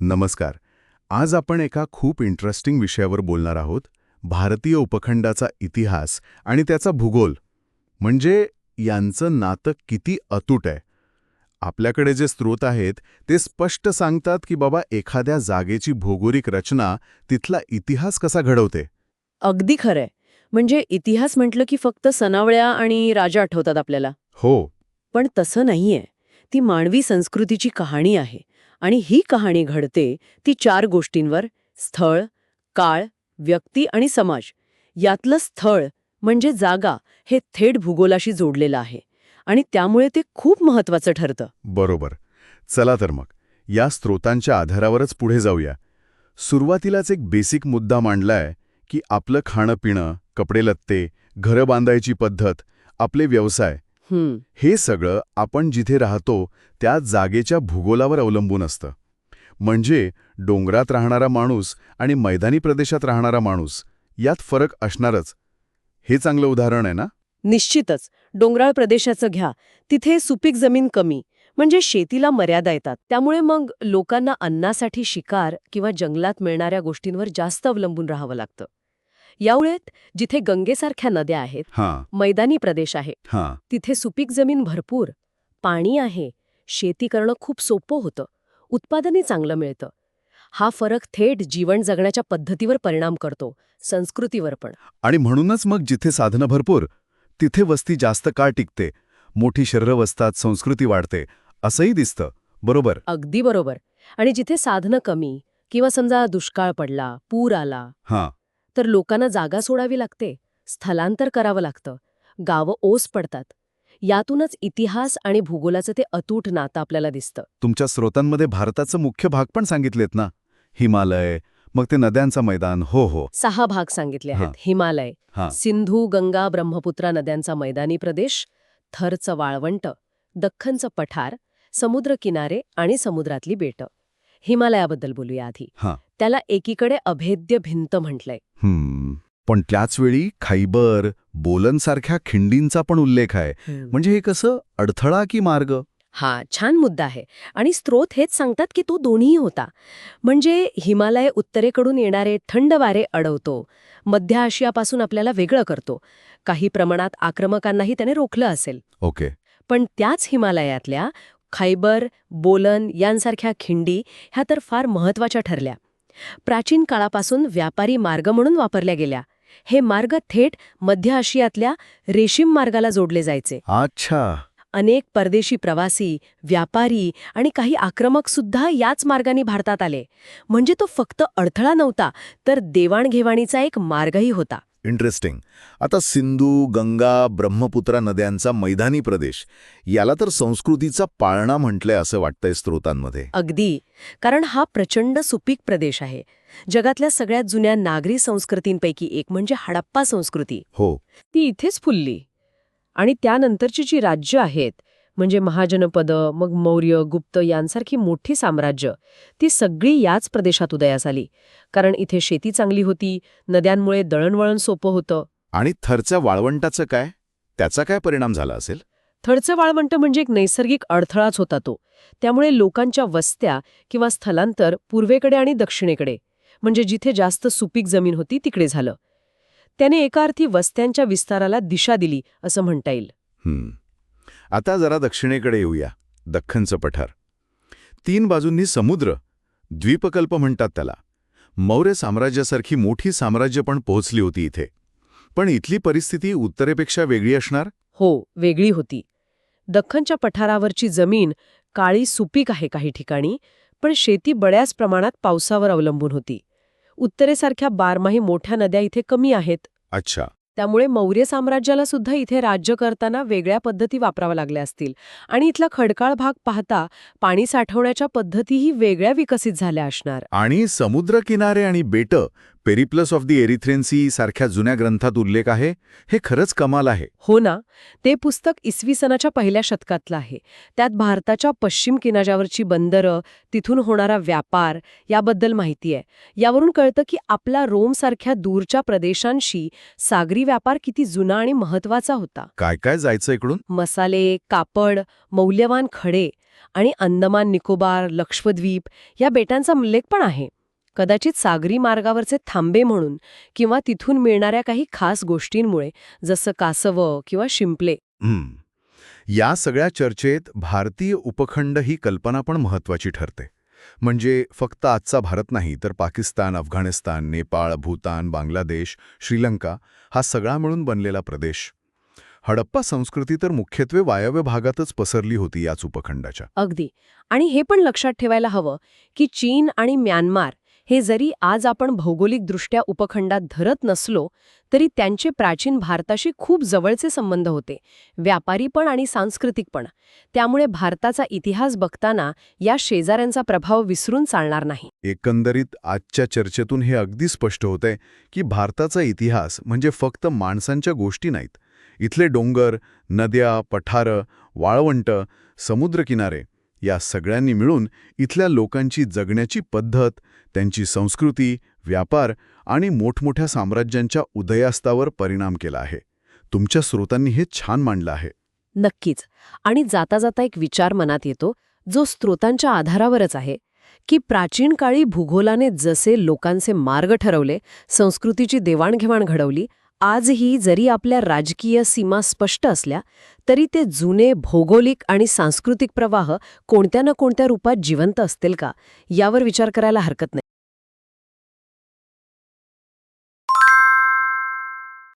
नमस्कार. आज आपण एका खूप इंटरेस्टिंग विषयावर बोलणार आहोत. भारतीय उपखंडाचा इतिहास आणि त्याचा भूगोल. म्हणजे यांचं नातं किती अतूट आहे. आपल्याकडे जे स्रोत आहेत ते स्पष्ट सांगतात की बाबा एखाद्या जागेची भौगोलिक रचना तिथला इतिहास कसा घडवते. अगदी खरंय. म्हणजे इतिहास म्हटलं की फक्त सनावळ्या आणि राजा आठवतात आपल्याला. हो. पण तसं नाहीये. ती मानवी संस्कृतीची कहाणी आहे. आणि ही कहाणी घडते ती चार गोष्टींवर स्थळ काळ व्यक्ती आणि समाज. यातलं स्थळ म्हणजे जागा हे थेट भूगोलाशी जोडलेलं आहे आणि त्यामुळे ते खूप महत्वाचं ठरतं. बरोबर. चला तर मग या स्रोतांच्या आधारावरच पुढे जाऊया. सुरुवातीलाच एक बेसिक मुद्दा मांडलाय की आपलं खाणं-पिणं कपडे लत्ते घरं बांधायची पद्धत आपले व्यवसाय हे. सगळं आपण जिथे राहतो त्या जागेच्या भूगोलावर अवलंबून असतं. म्हणजे डोंगरात राहणारा माणूस आणि मैदानी प्रदेशात राहणारा माणूस यात फरक असणारच. हे चांगलं उदाहरण आहे ना? निश्चितच. डोंगराळ प्रदेशाचं घ्या. तिथे सुपीक जमीन कमी. म्हणजे शेतीला मर्यादा येतात. त्यामुळे मग लोकांना अन्नासाठी शिकार किंवा जंगलात मिळणाऱ्या गोष्टींवर जास्त अवलंबून राहावं लागतं. याउलट जिथे गंगेसारख्या नद्या आहेत हां. मैदानी प्रदेश आहे. हां. तिथे सुपीक जमीन भरपूर पाणी आहे शेती करणं खूप सोपं होतं उत्पादनही चांगलं मिळतं. हा फरक थेट जीवन जगण्याच्या पद्धतीवर परिणाम करतो संस्कृतीवर पण. आणि म्हणूनच मग जिथे साधनं भरपूर तिथे वस्ती जास्त काळ टिकते मोठी शरीरं वसतात संस्कृती वाढते असंही दिसतं बरोबर? अगदी बरोबर. आणि जिथे साधनं कमी किंवा समजा दुष्काळ पडला पूर आला हां. तर लोकांना जागा सोडावी लागते स्थलांतर करावं लागतं गावं ओस पडतात. यातूनच इतिहास आणि भूगोलाचं ते अतूट नातं आपल्याला दिसतं. तुमच्या स्रोतांमध्ये भारताचं मुख्य भाग पण सांगितलेत ना? हिमालय मग ते नद्यांचं मैदान हो हो. सहा भाग सांगितले. आहेत. हिमालय सिंधू गंगा ब्रह्मपुत्रा नद्यांचा मैदानी प्रदेश थरचं वाळवंट दख्खनचं पठार समुद्रकिनारे आणि समुद्रातली बेटं. हिमालयाबद्दल बोलूया आधी. हां. त्याला एकीकडे अभेद्य भिंत म्हटलंय. हम्म. पण त्याचवेळी खैबर बोलनसारख्या खिंडींचा पण उल्लेख आहे. म्हणजे हे कसं? अडथळा की मार्ग? हा छान मुद्दा आहे. आणि स्रोत हेच सांगतात की तो दोन्ही होता. म्हणजे हिमालय उत्तरेकडून येणारे थंड वारे अडवतो. मध्य आशियापासून आपल्याला वेगळं करतो. काही प्रमाणात आक्रमकांनाही त्याने रोखलं असेल. ओके. पण त्याच हिमालयातल्या खैबर बोलन यांसारख्या खिंडी ह्या तर फार महत्त्वाच्या ठरल्या. प्राचीन काळापासून व्यापारी मार्ग म्हणून वापरल्या गेल्या. हे मार्ग थेट मध्य आशियातल्या रेशीम मार्गाला जोडले जायचे. अच्छा. अनेक परदेशी प्रवासी व्यापारी आणि काही आक्रमक सुद्धा याच मार्गाने भारतात आले. म्हणजे तो फक्त अडथळा नव्हता तर देवाणघेवाणीचा एक मार्गही होता. इंटरेस्टिंग आता सिंधू गंगा ब्रह्मपुत्रा नद्यांचा मैदानी प्रदेश याला तर संस्कृतीचा पाळणा म्हटलंय असं वाटतंय स्रोतांमध्ये. अगदी. कारण हा प्रचंड सुपीक प्रदेश आहे. जगातल्या सगळ्यात जुन्या नागरी संस्कृतींपैकी एक म्हणजे हडप्पा संस्कृती. हो. ती इथेच फुलली. आणि त्यानंतरची जी राज्य आहेत म्हणजे महाजनपदं मग मौर्य गुप्त यांसारखी मोठी साम्राज्य ती सगळी याच प्रदेशात उदयास आली. कारण इथे शेती चांगली होती नद्यांमुळे दळणवळण सोपं होतं. आणि थरच्या वाळवंटाचं काय? त्याचा काय परिणाम झाला असेल? थडचं वाळवंट म्हणजे एक नैसर्गिक अडथळाच होता तो. त्यामुळे लोकांच्या वस्त्या किंवा स्थलांतर पूर्वेकडे आणि दक्षिणेकडे म्हणजे जिथे जास्त सुपीक जमीन होती तिकडे झालं. त्याने एका अर्थी वस्त्यांच्या विस्ताराला दिशा दिली असं म्हणता येईल. आता जरा दक्षिणेकडे येऊया दख्खनचं पठार. तीन बाजूंनी समुद्र द्वीपकल्प म्हणतात त्याला. मौर्य साम्राज्यासारखी मोठी साम्राज्य पण पोहोचली होती इथे. पण इथली परिस्थिती उत्तरेपेक्षा वेगळी असणार? हो वेगळी होती. दख्खनच्या पठारावरची जमीन काळी सुपीक आहे काही ठिकाणी पण शेती बऱ्याच प्रमाणात पावसावर अवलंबून होती. उत्तरेसारख्या बारमाही मोठ्या नद्या इथे कमी आहेत. अच्छा. त्यामुळे मौर्य साम्राज्याला सुद्धा इथे राज्य करताना वेगळ्या पद्धती वापराव्या लागल्या असतील. आणि इथला खडकाळ भाग पाहता पाणी साठवण्याच्या पद्धतीही वेगळ्या विकसित झाल्या असणार. आणि समुद्रकिनारे आणि बेटं Periplus of the Erythraean Sea सारख्या जुन्या ग्रंथात उल्लेख आहे हे खरंच कमाल आहे. हो ना ते पुस्तक इसवी सनाच्या पहिल्या शतकातलं आहे. त्यात भारताच्या पश्चिम किनाऱ्यावरची बंदरं तिथून होणारा व्यापार याबद्दल माहिती आहे. यावरून कळतं की आपला रोमसारख्या दूरच्या प्रदेशांशी सागरी व्यापार किती जुना आणि महत्त्वाचा होता. काय काय जायचं इकडून? मसाले कापड मौल्यवान खडे आणि अंदमान निकोबार लक्षद्वीप या बेटांचा उल्लेख पण आहे. कदाचित सागरी मार्गावरचे थांबे म्हणून किंवा तिथून मिळणाऱ्या काही खास गोष्टींमुळे जसं कासवं किंवा शिंपले. या सगळ्या चर्चेत भारतीय उपखंड ही कल्पना पण महत्वाची ठरते. म्हणजे फक्त आजचा भारत नाही तर पाकिस्तान अफगाणिस्तान नेपाळ भूतान बांगलादेश श्रीलंका हा सगळा मिळून बनलेला प्रदेश. हडप्पा संस्कृती तर मुख्यत्वे वायव्य भागातच पसरली होती याच उपखंडाच्या. अगदी. आणि हे पण लक्षात ठेवायला हवं की चीन आणि म्यानमार हे जरी आज आपण भौगोलिकदृष्ट्या उपखंडात धरत नसलो तरी त्यांचे प्राचीन भारताशी खूप जवळचे संबंध होते. व्यापारी पण आणि सांस्कृतिक पण. त्यामुळे भारताचा इतिहास बघताना या शेजाऱ्यांचा प्रभाव विसरून चालणार नाही. एकंदरीत आजच्या चर्चेतून हे अगदी स्पष्ट होतंय की भारताचा इतिहास म्हणजे फक्त माणसांच्या गोष्टी नाहीत. इथले डोंगर नद्या पठारं वाळवंट समुद्रकिनारे या सगळ्यांनी मिळून इथल्या लोकांची जगण्याची पद्धत त्यांची संस्कृती व्यापार आणि मोठमोठ्या साम्राज्यांच्या उदयास्तावर परिणाम केला आहे. तुमच्या स्रोतांनी हे छान मांडलं आहे. नक्कीच. आणि जाता जाता एक विचार मनात येतो जो स्रोतांच्या आधारावरच आहे की प्राचीन काळी भूगोलाने जसे लोकांचे मार्ग ठरवले संस्कृतीची देवाणघेवाण घडवली आजही जरी आपल्या राजकीय सीमा स्पष्ट असल्या तरी ते जुने भौगोलिक आणि सांस्कृतिक प्रवाह कोणत्या ना कोणत्या रूपात जिवंत असतील का यावर विचार करायला हरकत नाही.